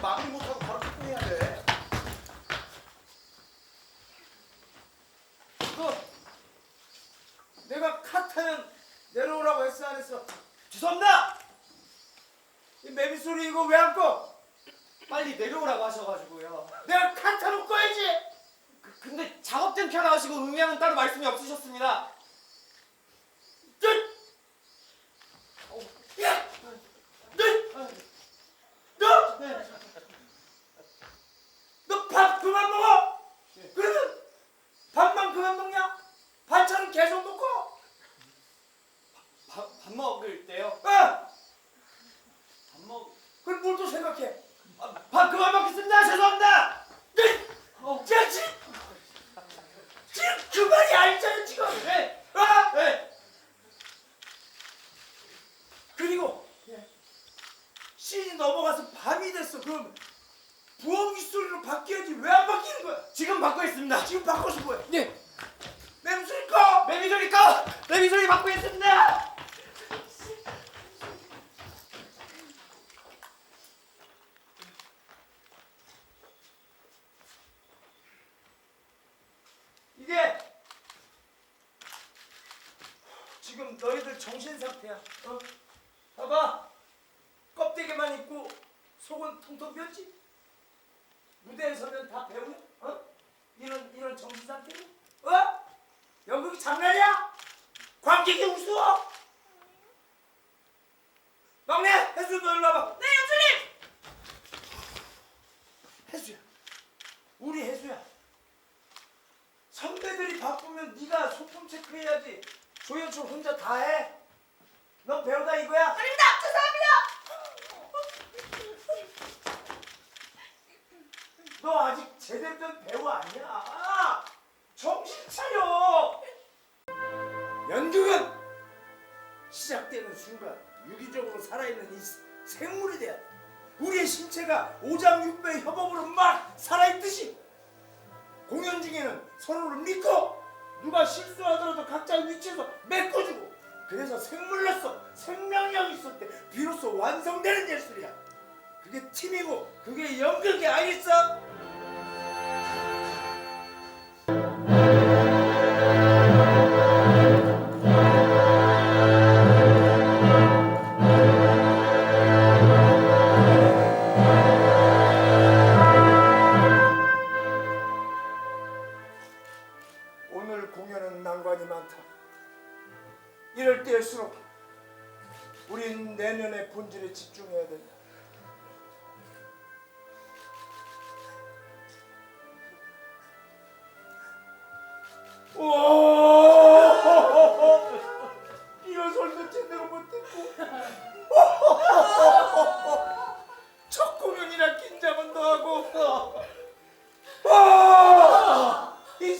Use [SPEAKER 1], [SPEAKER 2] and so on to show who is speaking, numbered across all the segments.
[SPEAKER 1] 마무리 못하고 바로 출동해야 돼. 너 내가 카타는 내려오라고 했어 안 했어? 죄송합니다. 이 매미 소리 이거 왜 안 꺼?
[SPEAKER 2] 빨리 내려오라고 하셔가지고요.
[SPEAKER 1] 내가 카타로 꺼야지.
[SPEAKER 2] 그- 근데 작업된 켜 나오시고 음향은 따로 말씀이 없으셨습니다.
[SPEAKER 1] 너, 야, 너, 너, 너 밥 그만 먹어. 그러면 밥만 그만 먹냐? 반찬은 계속 먹고.
[SPEAKER 2] 밥, 밥 먹을 때요.
[SPEAKER 1] 어,
[SPEAKER 2] 밥 먹.
[SPEAKER 1] 그럼 뭘또 생각해? 아, 밥 그만 먹겠습니다. 죄송합니다. 네,
[SPEAKER 2] 어.
[SPEAKER 1] 자, 지, 지금 그 말이 아니잖아 지금.
[SPEAKER 2] 네.
[SPEAKER 1] 아,
[SPEAKER 2] 네.
[SPEAKER 1] 그리고 신이 넘어가서 밤이 됐어. 그럼 부엌 윗소리로 바뀌어야지 왜 안 바뀌는 거야?
[SPEAKER 2] 지금 받고 있습니다.
[SPEAKER 1] 지금 바꿔서 뭐야?
[SPEAKER 2] 네.
[SPEAKER 1] 맴소리 꺼!
[SPEAKER 2] 매미 소리 꺼. 매미 소리 받고 있습니다.
[SPEAKER 1] 이게 지금 너희들 정신 상태야. 어? 봐봐. 껍데기만 입고 속은 통통 비었지? 무대에 서면 다 배우냐? 어? 이런 이런 정신 상태로? 어? 연극이 장난이야? 관객이 우스워? 막내 해수 너 일로 와봐. 네 연수님. 해수야. 우리 해수야. 선배들이 바쁘면 네가 소품 체크해야지. 조 연출 혼자 다 해. 넌 배우다 이거야?
[SPEAKER 3] 아닙니다. 죄송합니다.
[SPEAKER 1] 너 아직 제대로 된 배우 아니야. 정신 차려. 연극은 시작되는 순간 유기적으로 살아있는 이 생물이 돼야 돼. 우리의 신체가 오장육부의 협업으로 막 살아있듯이 공연 중에는 서로를 믿고 누가 실수하더라도 각자 위치에서 메꿔주고 그래서 생물로서 생명력이 있을 때 비로소 완성되는 예술이야. 그게 팀이고 그게 연극이 아니겠어? 많다. 이럴 때일수록 우린 내년의 본질에 집중해야 된다. 오!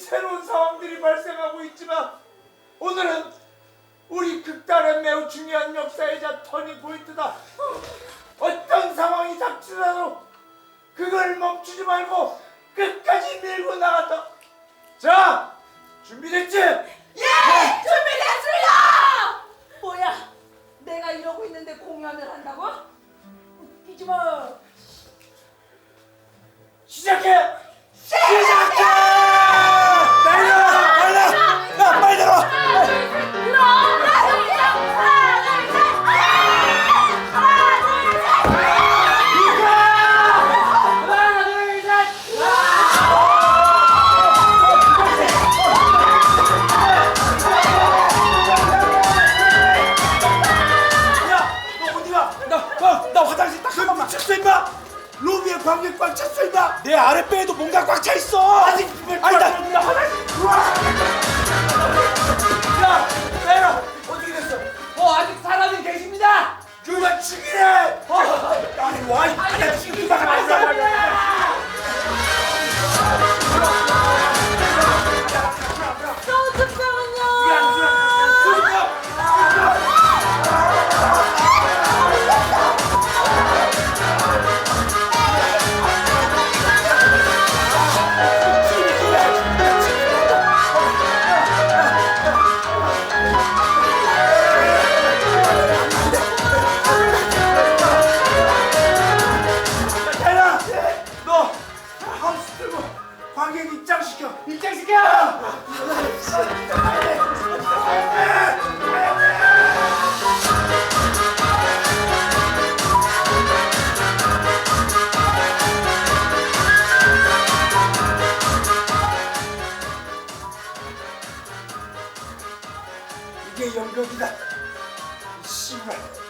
[SPEAKER 1] 새로운 상황들이 발생하고 있지만 오늘은 우리 극단의 매우 중요한 역사이자 터닝 포인트다. 어떤 상황이 닥치더라도 그걸 멈추지 말고 끝까지 밀고 나간다. 자, 준비됐지?
[SPEAKER 3] 예, 준비됐습니다. 뭐야? 내가 이러고 있는데 공연을 한다고? 웃기지 마.
[SPEAKER 1] 시작해! 시작해! 번만. 미쳤어 임마! 로비에 관객 꽉 찼어 임마! 내 아랫배에도 뭔가 꽉 차 있어! 아니 나, 나 화장실 들어와! ゴリゴリだ。しまい。